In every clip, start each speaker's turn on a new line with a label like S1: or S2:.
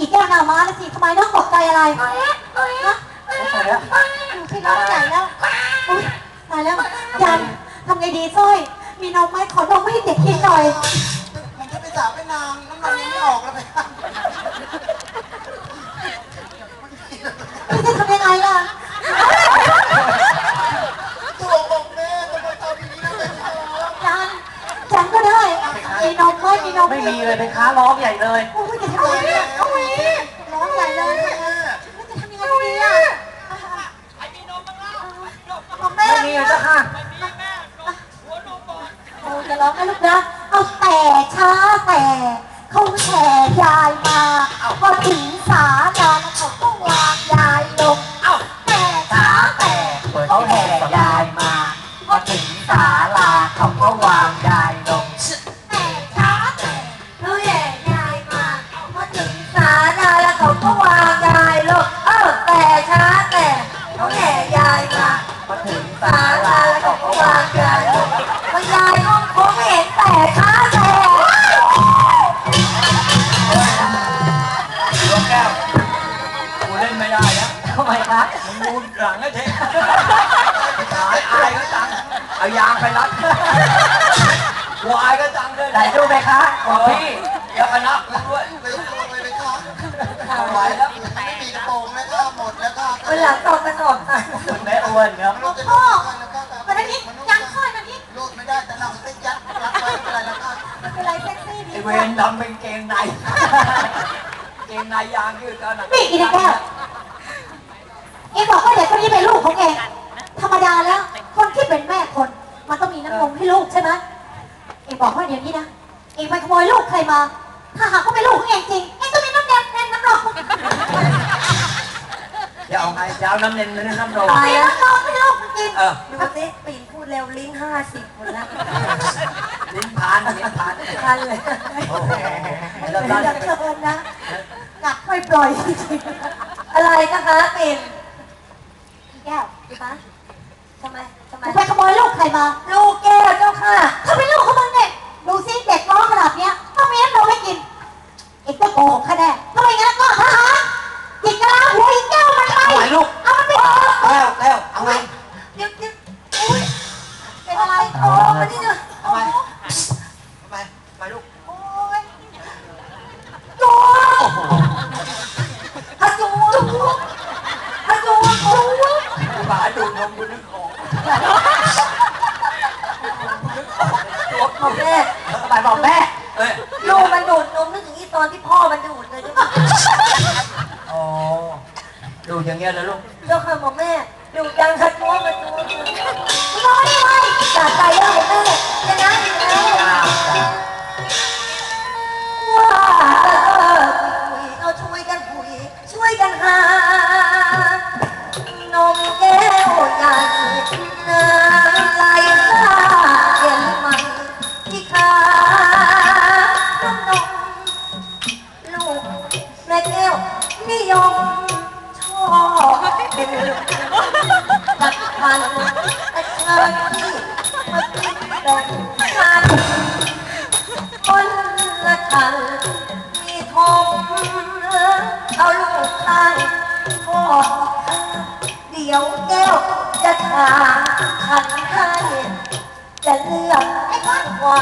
S1: อีแก้วหน้าม้าเลยสิทำไมน้องตกใจอะไรฮะ
S2: ใส่แล้ว
S1: อยู่ที่น้องใหญ่แล้วอุ๊ยตายแล้วยันทำไงดีสร้อย มีนมไหมขอนมให้เด็กกินหน่อย
S3: ผมจะไปสาบไปนางน้ำมันยังไม่ออกเลยไปครับ
S1: พี่จะทำยังไงล่ะ
S3: ตัวบอกแม่ทำไมทำอย่างนี้นะเป็นครับ
S1: ยันยันก็ได้ มีนมไหมมีนมห
S2: ไม่มีเลยเป็นค้าร้องใหญ่เลย
S1: โอ้ยจะทำยังไงเนี่ยโอ้ยร้องใหญ่เลยแล้วจะทำยังไงดีอะนมแม่
S2: ไม่มีเลยเจ้าค่ะ
S1: โอ้จะ ร้องนะลูกนะ เอาแต่ช้าแต่เขาแห่ยายมาพอถึงสาลาเขาก็วางยายลง
S2: เอา
S1: แต่ช้าแต่
S2: เขาแห่ยายมาพอถึงสาลาเขาก็วาง
S1: น
S4: ไม่ได้แล้ว
S2: ทำไมคะ
S4: มึงมูนหลังนะเจ๊หายอายก็จังเอายางไปรัดวายก็จังเลย
S2: ไหนดูไหมคะของพี่
S4: แล้วก็นับกูด้วย
S3: ไปตัวเลยไปครับ
S4: เอาไว้แล้ว
S3: ไม่มีกระโปรงแล้วก็หมดแล้วก็
S1: วันหลังตอบกระสอบค่ะ
S2: คุณแม่อ้วนครับ
S3: ลูกจะลูกแล้วก็
S1: วันนี้ยังค่อยวันนี้
S3: ลูกไม่ได้แต่เราได้ยัดรัดไว้ไม่เป็นไรแล้วก็
S1: ไม่เป็นไรเซ็กซี่ดี
S4: ไอเวรดำเป็นเกงในเกงในยางยืดก็หนัก
S1: นี่อีกแล้วเอ็งบอกว่าเด็กคนนี้เป็นลูกของเอง ธรรมดาแล้ว คนที่เป็นแม่คน มันต้องมีน้ำนมให้ลูกใช่ไหมเอ็งบอกว่าเดี๋ยวนี้นะ เอ็งไปขโมยลูกใครมา ถ้าหากเขาเป็นลูกของเองจริง เอ็งก็มีน้ำแดงแน่นน้ำนม
S4: จะเอาไงจะเอาน้ำเน้นหรือน้ำนม
S1: ตายแล้วน้องไม่ลูกมันกิน
S4: เออ
S1: ดูสิปีนพูดเร็วลิ้นห้าสิบหมดแล้ว
S4: ลิ้นพานลิ้นพาน
S1: ทันเลย
S4: โอ้โห
S1: ไม่
S4: แล้ว
S1: ได้
S4: นั่น
S1: จะเกินนะ กัดไม่ปล่อยจริงๆอะไรนะคะปิ่น แก้วคะทำไมทำไม ไปขโมยลูกใครมา ลูกแก้วเจ้าค่ะ ถ้าเป็นลูกของมึงเนี่ยดูซิเด็กน้องขนาดเนี้ยต้องมีน้ำนมให้กินเอ็กซ์โกหกคะแนนทำไมงั้นก็ทหารจิกกระลาหัวอีกแก้วมันไป
S4: เอาไงลูก
S1: เอามันไป
S4: แล้วแล้วเอาไง
S1: เดี๋ยวเดี๋ยวอุ้ยเป็นอะไรโอ้มานี่เนอะ อย่างเงี้
S4: ยนะลูก
S1: เจ้าค่ะหมอแม่ดูดังฮัจูมันดูน้อยไว้จัดใจแล้วบอแม่จะนั่งอยู่แล้วว้าวเราช่วยกันผุยช่วยกันหา คนละคันมีทงเอาลูกข้างพ่อเดี๋ยวแก้วจะถามขันให้จะเลือกไอ้ข้างขวา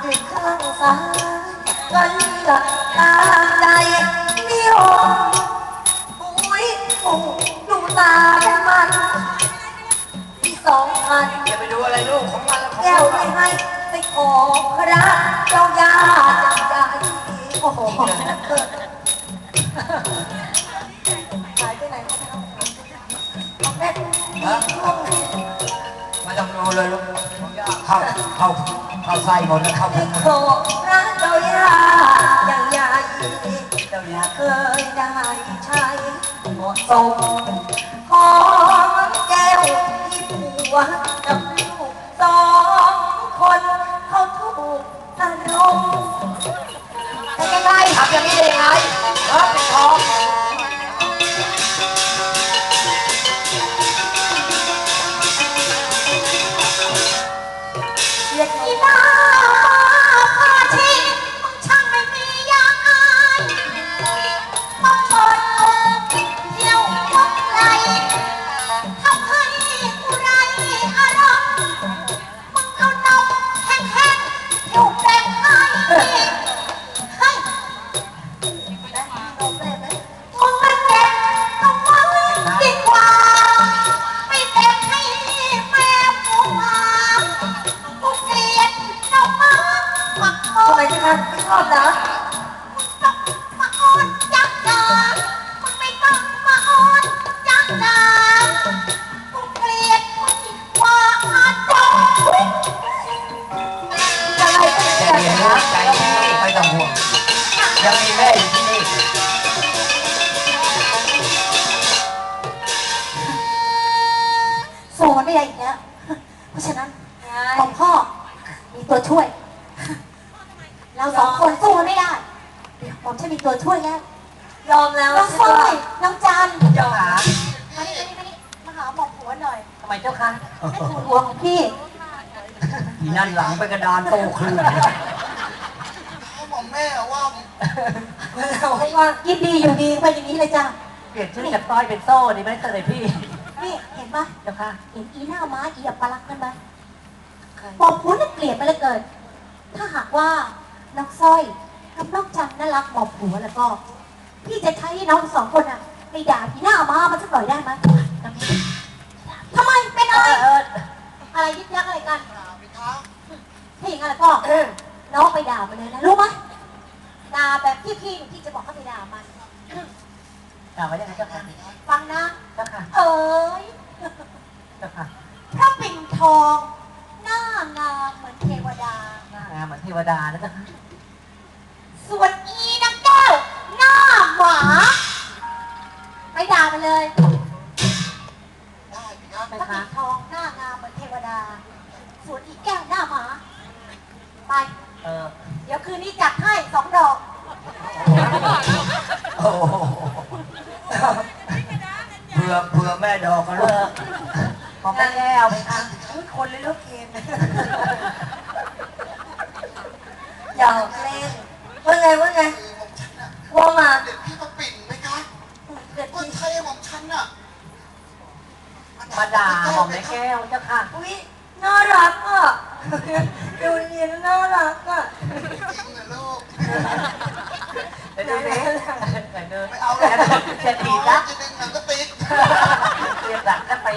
S1: หรือข้างซ้ายก็เลือกตามใจนิยมอุ้ยโอ้ดูตาเป็นมัน สองพัน
S4: อย่าไปดูอะไรลูกของมันแล้วของ
S1: แก้ว
S4: มัน
S1: ไม่ให้ไปขอพระเจ้ายาจังใจโอ้โหเกิดหายไปไหนเอาแม่ช่วงนี้
S4: ไมาต้องดูเลยลูกเข้าเข้าเข้าไส้หมดแล้วเข้า
S1: ไป
S4: พุง
S1: ขอพระเจ้ายาอย่างใหญ่
S4: เจ้า
S1: อ
S4: เนี่ย
S1: ยากเคยได้ใช้เหมาะสมของแก้วที่ ผั อบเหรอ
S2: ต้องมาอ้อนจักจางมึงไม่ต้องมาอ้อนจักจางกูเกลียดมึงกว่าอาจารย์
S1: อะไร
S4: ใจเย็นนะใจเย็นไม่ต้องห่วงยังมีแม่อยู่ที่นี่
S2: สู้มันไม่ได้อีกแล้วเพราะฉะนั้นของพ่อมีตัวช่วย เราสองคนสู้มันไม่ได้ เดี๋ยวผมจะมีตัวช่วยแล้ว
S1: ยอมแล้ว
S2: น้อง
S1: ใช่
S2: ฝ้า
S1: ไหม
S2: ยน้องจัน
S4: เจ้าขา
S2: มานี่มานี่มานี่มาหาหมอกหัวหน่อย
S4: ทำไมเจ้าคะ
S2: ให้ถูหัวของพี่
S4: อีนั่นหลังไปกระดานโตคลื่น
S3: เขาบอกแม่ว่า
S2: ให้ว่ายินดีอยู่ดีไปอย่างนี้เลยจ้ะ
S5: เปลี่ยนชื่อจากต้อยเป็นโซ่ดีไหมเสด็จพี่
S2: นี่เห็นปะ
S5: เจ้าค่ะ
S2: เห็นอีหน้าม้าอีอับปลักษณ์นั่นไหมบอกผัวน่ะเกลียดไปเหลือเกิน ถ้าหากว่า น้องสร้อยทำน้องจันน่ารักบอกผัวแล้วก็ พี่จะใช้น้องสองคนอะไปด่าอีหน้ามามันสักหน่อยได้ไหมทำไมเป็นอะไร
S5: เออ
S2: อะไรยึกยักอะไรกัน
S3: พี่ครับ
S2: ถ้าอย่างนั้นแล้วก็น้องไปด่ามันเลยนะรู้ไหมด่าแบบพี่พี่ๆพี่จะบอกให้ไปด่ามัน
S5: ถามว่ายังไงเจ้าค่ะ
S2: ฟังนะ
S5: เจ้าค่ะ
S2: เอ๋ย
S5: เจ้าค่ะ
S2: พระปิ่นทอง หน้างามเหมือนเทวดา
S5: หน้างา มเหมือนเทวดานะเจ้าค่ะ
S2: ส่วนอีนางแก้วหน้าหมาไปด่ามันเลย
S3: ได้พี่ครับ
S2: พระปิ่นทองหน้างามเหมือนเทวดา ส่วนอีแก้วหน้าหมา ไป
S5: เออ
S2: เดี๋ยวคืนนี้จัดให้สองดอก
S4: โอ้โหเผื่อเผื่อแม่ดอกกัน
S5: เอ
S4: ลู
S5: อกของแม่แก้วไหมคะ
S1: อุ๊ยคนเลยลูกเคนหยอกเล่นว่าไงว่าไง
S3: คือผมฉันน่ะ
S1: ว่ามา
S3: เด็กพี่มาปิ่นไหมคะ
S1: เด็ด
S3: คน
S1: ที่
S3: ไทยของฉันน่ะ
S5: มาด่าของแม่แก้วเจ้าค่ะ
S1: อุ้ยน่ารักอะ ดูเนียนน่ารักอะ
S3: จริงเหรอลูก
S5: เดี๋ยวดูดิไหนเดิน
S3: ไม่เอา
S5: แล้วจะถีบนะ
S3: จะดึงหนังก็ติด
S5: เรียกหลังจะไป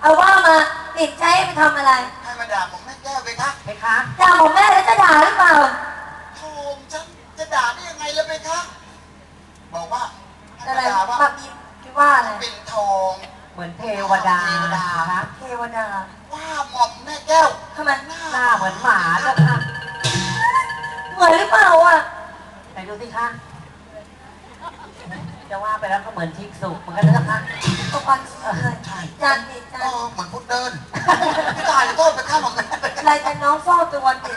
S1: เอาว่ามาติดใช้ไปทำอะไร
S3: ให้มาด่าผมแม่แก้วเลยคะ
S5: ไหมคะ
S1: ด่าผมแม่แล้วจะด่าหรือเปล่า
S3: โธ่ฉันจะด่าได้ยังไงล่ะเพคะบอกว่าให้
S1: อะไร
S3: มาด่าว่า
S1: ปากดีคิดว่าอะไร
S3: ปิ่นทอง
S5: เหมือนเทวดาครับ
S1: เทวดา
S3: ว่าหม่อมแม่แก้ว
S1: ทำไม
S3: หน้า
S5: หน้าเหมือนหมาเจ้าค่ะ
S1: เหมือนหรือเปล่าอะ
S5: ไหนดูสิคะจะว่าไปแล้วก็เหมือนชิกสุกเหมือนกันนะเจ้าค่ะ
S1: ก็ฟังเลย
S3: ใช่
S1: จันดิจั
S3: ก็
S1: น
S3: เหมือนพุดเดินพี่ตายจะโทษไปข้ามของแม่เลย
S1: อะไรกันน้องเฝ้าตัวดิ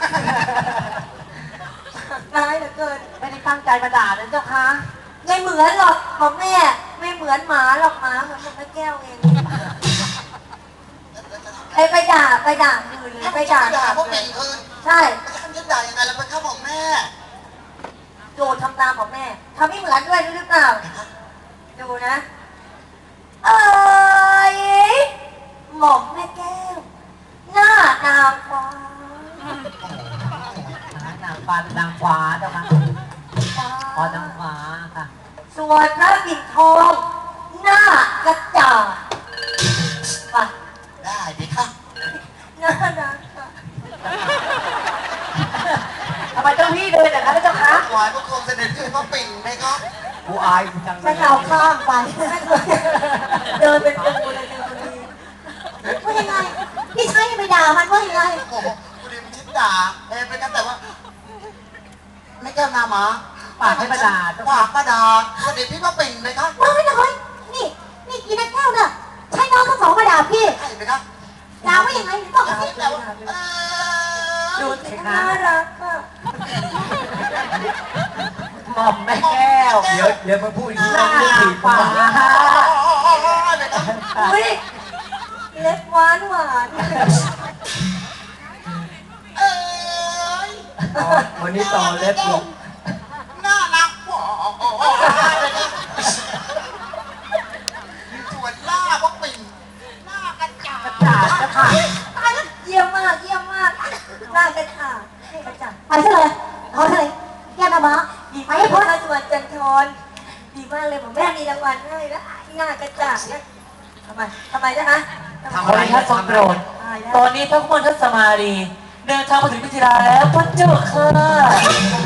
S1: ร้ายเหลือเกิน
S5: ไม่ได้ตั้งใจมาด่านะเจ้าค่ะ
S1: ไม่เหมือนหรอกของแม่ ไม่เหมือนหมาหรอกหมาเหมือนแม่แก้วเองไปไปด่าไปด่าอื่นเลยไปด่า
S3: ด่า
S1: ด่า
S3: พวกปิ่นคืน
S1: ใช่
S3: ฉันจะด่ายังไงล่ะไปข้ามของแม่
S1: โจทำตามของแม่ทำไม่เหมือนด้วยหรือเปล่าดูนะเอ้ยหม่อมแม่แก้ว หน้านางฟ้า
S5: นางฟ้าหรือนางฟ้าเจ้าค่ะอ๋อนางฟ้าค่ะ
S1: ส่วนพระปิ่นทองหน้ากระจ่างไป
S3: ได้ดิค่ะ
S1: หน้านางค่ะ
S5: ทำไมเจ้าพี่เดินอย่างนั้นนะเจ้าคะ
S3: ถวายพระโคมเสด็จขึ้นพระปิ่นไหมครับ
S4: กูอายจังเล
S1: ฉั
S4: ย
S1: นเอาข้ามไปเดินเป็นปูเลยเดินคนดี
S2: ว่ายังไง พี่ใช้ไปด่ามันว่ายังไง
S3: โอ้โหกูดีมันชิดด่าเอ้ไปกันแต่ว่า ไม่แก้วหนาหมา
S5: ปากให้มาด่าเจ้า
S3: ปา
S5: ค่ะ
S3: กมาด่าเสด็จพี่พระปิ่นไหมครับ
S2: น้อยน้อยนี่นี่อีนักแก้วน่ะใช้น้องทั้งสองมาด่าพี่
S3: ใช่ไหมครับ
S2: ด่าว่ายังไงบอก
S3: อย่า
S2: สิ
S3: ให้แต่ว่าเออ
S1: ดูสิน่ารักอะ
S5: หม่อมแม่แก้ว
S4: เดี๋ยวเดี๋ยวมาพูดอีกที
S5: ห
S4: นะ
S5: น้า
S4: ไม่ถีบ
S5: ฟ้า
S4: มา
S1: อุ้ยเล็บหวานหวาน
S3: เอ้ย
S4: วันนี้ต่อเล็บลง
S1: กระจ่าง
S2: ไปซะเลยเอาซะเลยแก้วหน้าม้า
S1: ดีมากพระสวรรค์จันทรดีมากเลยผมแม่มีรางวัลให้แล้วหน้ากระจ่างนะทำไมทำไมนะคะ
S5: ขออนุญาตทรงโปรด
S1: ตายแล้ว
S5: ตอนนี้ทั้งมนทัศมารี เดินทางมาถึงพิธีลาแล้วพระเจ้าค่ะ
S2: พ่อ